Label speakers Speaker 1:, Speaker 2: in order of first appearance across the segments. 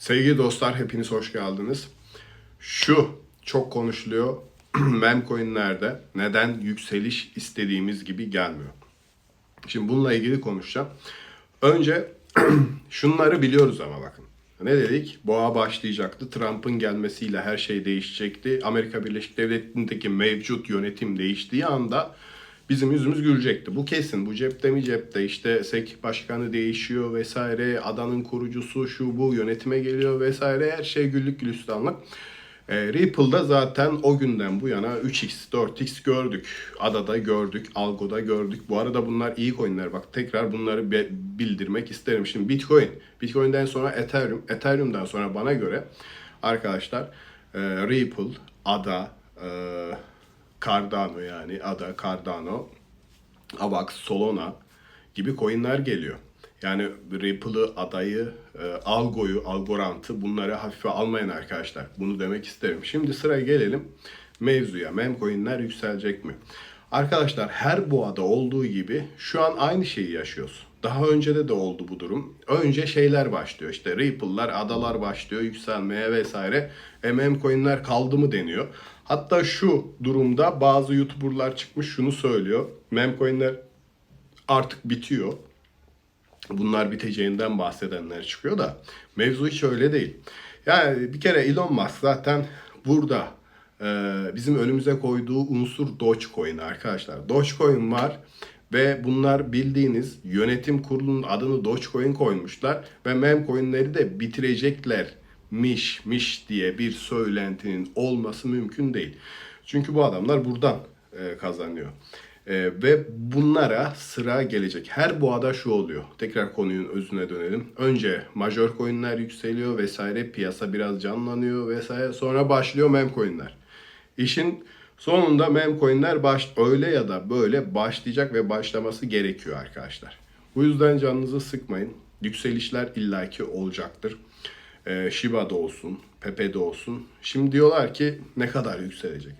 Speaker 1: Sevgili dostlar hepiniz hoş geldiniz. Şu çok konuşuluyor. Memcoin'lerde neden yükseliş istediğimiz gibi gelmiyor. Şimdi bununla ilgili konuşacağım. Önce şunları biliyoruz ama bakın. Ne dedik? Boğa başlayacaktı. Trump'ın gelmesiyle her şey değişecekti. Amerika Birleşik Devletleri'ndeki mevcut yönetim değiştiği anda bizim yüzümüz gülecekti. Bu kesin. Bu cepte mi cepte işte SEC başkanı değişiyor vesaire. Adanın kurucusu şu bu yönetime geliyor vesaire. Her şey güllük gülistanlık. E, Ripple'da zaten o günden bu yana 3x, 4x gördük. Adada gördük, Algo'da gördük. Bu arada bunlar iyi coinler. Bak tekrar bunları be- bildirmek isterim. Şimdi Bitcoin. Bitcoin'den sonra Ethereum. Ethereum'dan sonra bana göre arkadaşlar e, Ripple, Ada, e, Cardano yani Ada, Cardano, Avax, Solana gibi coinler geliyor. Yani Ripple'ı, Ada'yı, e, Algo'yu, Algorand'ı bunları hafife almayın arkadaşlar. Bunu demek isterim. Şimdi sıra gelelim mevzuya. Memcoin'ler yükselecek mi? Arkadaşlar her boğada olduğu gibi şu an aynı şeyi yaşıyoruz. Daha önce de de oldu bu durum. Önce şeyler başlıyor işte Ripple'lar, adalar başlıyor yükselmeye vesaire. E, memcoin'ler kaldı mı deniyor. Hatta şu durumda bazı YouTuber'lar çıkmış şunu söylüyor. Memcoin'ler artık bitiyor. Bunlar biteceğinden bahsedenler çıkıyor da mevzu hiç öyle değil. Yani bir kere Elon Musk zaten burada bizim önümüze koyduğu unsur Dogecoin arkadaşlar. Dogecoin var ve bunlar bildiğiniz yönetim kurulunun adını Dogecoin koymuşlar ve memcoinleri de bitireceklermiş miş diye bir söylentinin olması mümkün değil. Çünkü bu adamlar buradan e, kazanıyor. E, ve bunlara sıra gelecek. Her boğada şu oluyor. Tekrar konunun özüne dönelim. Önce major coinler yükseliyor vesaire. Piyasa biraz canlanıyor vesaire. Sonra başlıyor mem coinler. İşin sonunda mem coinler baş, öyle ya da böyle başlayacak ve başlaması gerekiyor arkadaşlar. Bu yüzden canınızı sıkmayın. Yükselişler illaki olacaktır. Ee, Shiba'da olsun, Pepe'de olsun. Şimdi diyorlar ki ne kadar yükselecek?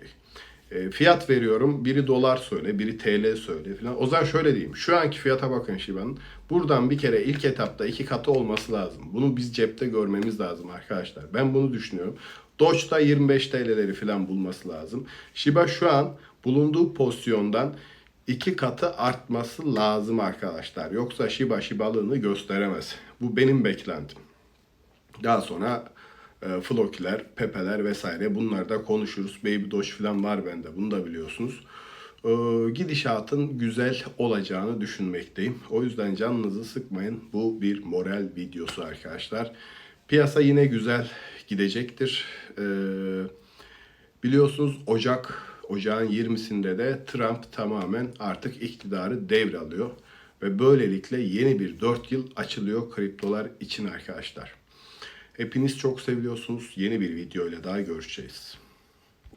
Speaker 1: E, fiyat veriyorum. Biri dolar söyle, biri TL söyle falan. O zaman şöyle diyeyim. Şu anki fiyata bakın Shiba'nın. Buradan bir kere ilk etapta iki katı olması lazım. Bunu biz cepte görmemiz lazım arkadaşlar. Ben bunu düşünüyorum. Doge'da 25 TL'leri falan bulması lazım. Shiba şu an bulunduğu pozisyondan iki katı artması lazım arkadaşlar. Yoksa Shiba Shiba'lığını gösteremez. Bu benim beklentim. Daha sonra e, Flokiler, Pepeler vesaire bunlar da konuşuruz. Baby Doge falan var bende bunu da biliyorsunuz. E, gidişatın güzel olacağını düşünmekteyim. O yüzden canınızı sıkmayın. Bu bir moral videosu arkadaşlar. Piyasa yine güzel gidecektir. E, biliyorsunuz Ocak, Ocağın 20'sinde de Trump tamamen artık iktidarı devralıyor. Ve böylelikle yeni bir 4 yıl açılıyor kriptolar için arkadaşlar. Hepiniz çok seviyorsunuz. Yeni bir video ile daha görüşeceğiz.